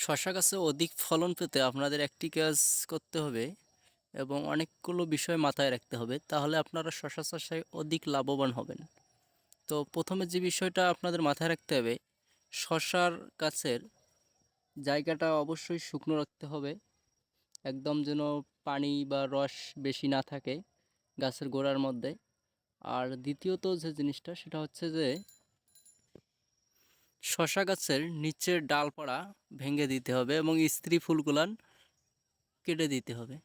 শশা গাছে অধিক ফলন পেতে আপনাদের একটি কাজ করতে হবে এবং অনেকগুলো বিষয় মাথায় রাখতে হবে। তাহলে আপনারা শশা চাষে অধিক লাভবান হবেন। তো প্রথমে যে বিষয়টা আপনাদের মাথায় রাখতে হবে, শশার গাছের জায়গাটা অবশ্যই শুকনো রাখতে হবে। একদম যেন পানি বা রস বেশি না থাকে গাছের গোড়ার মধ্যে। আর দ্বিতীয়ত যে জিনিসটা, সেটা হচ্ছে যে শশা গাছের নিচের ডালপাড়া ভেঙে দিতে হবে এবং স্ত্রী ফুলগুলান কেটে দিতে হবে।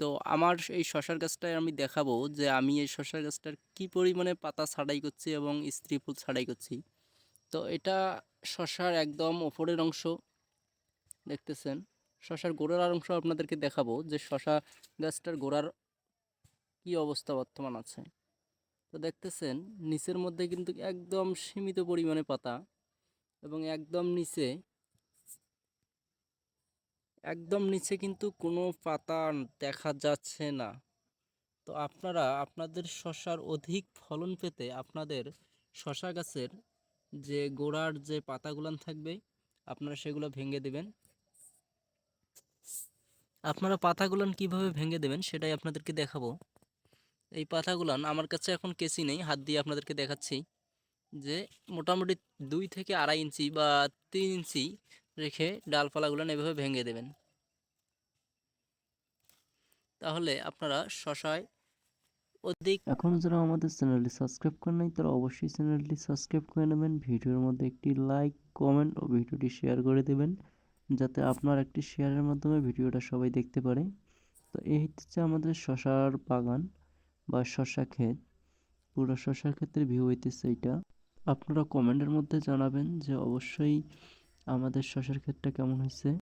তো আমার এই শশার গাছটায় আমি দেখাবো যে আমি এই শশার গাছটার কি পরিমাণে পাতা ছাড়াই করছি এবং স্ত্রী ফুল ছাড়াই করছি। তো এটা শশার একদম ওপরের অংশ, দেখতেছেন? শশার গোড়ার অংশ আপনাদেরকে দেখাবো যে শশা গাছটার গোড়ার কি অবস্থা বর্তমান আছে। তো দেখতেছেন, নিচের মধ্যে কিন্তু একদম সীমিত পরিমাণে পাতা। এবং একদম নিচে একদম নিচে কিন্তু কোনো পাতা দেখা যাচ্ছে না। তো আপনারা আপনাদের শশার অধিক ফলন পেতে আপনাদের শশা গাছের যে গোড়ার যে পাতাগুলান থাকবে, আপনারা সেগুলো ভেঙে দেবেন। আপনারা পাতাগুলান কীভাবে ভেঙে দেবেন সেটাই আপনাদেরকে দেখাবো। এই পাতাগুলান আমার কাছে এখন কেসি নেই, হাত দিয়ে আপনাদেরকে দেখাচ্ছি। যে মোটামুটি দুই থেকে আড়াই ইঞ্চি বা তিন ইঞ্চি রেখে ডালপালাগুলো এভাবে ভেঙে দেবেন। তাহলে আপনারা শশায় অধিক এখন যারা আমাদের চ্যানেলটি সাবস্ক্রাইব করেন নাই, তারা অবশ্যই চ্যানেলটি সাবস্ক্রাইব করে নেবেন। ভিডিওর মধ্যে একটি লাইক, কমেন্ট ও ভিডিওটি শেয়ার করে দেবেন, যাতে আপনার একটি শেয়ারের মাধ্যমে ভিডিওটা সবাই দেখতে পারে। তো এই হচ্ছে আমাদের শশার বাগান বা শশা ক্ষেত। পুরো শশার ক্ষেত্রে ভিউ হইতেছে এইটা। আপনারা কমেন্টের মধ্যে জানাবেন যে অবশ্যই আমাদের শশার ক্ষেতটা কেমন হয়েছে।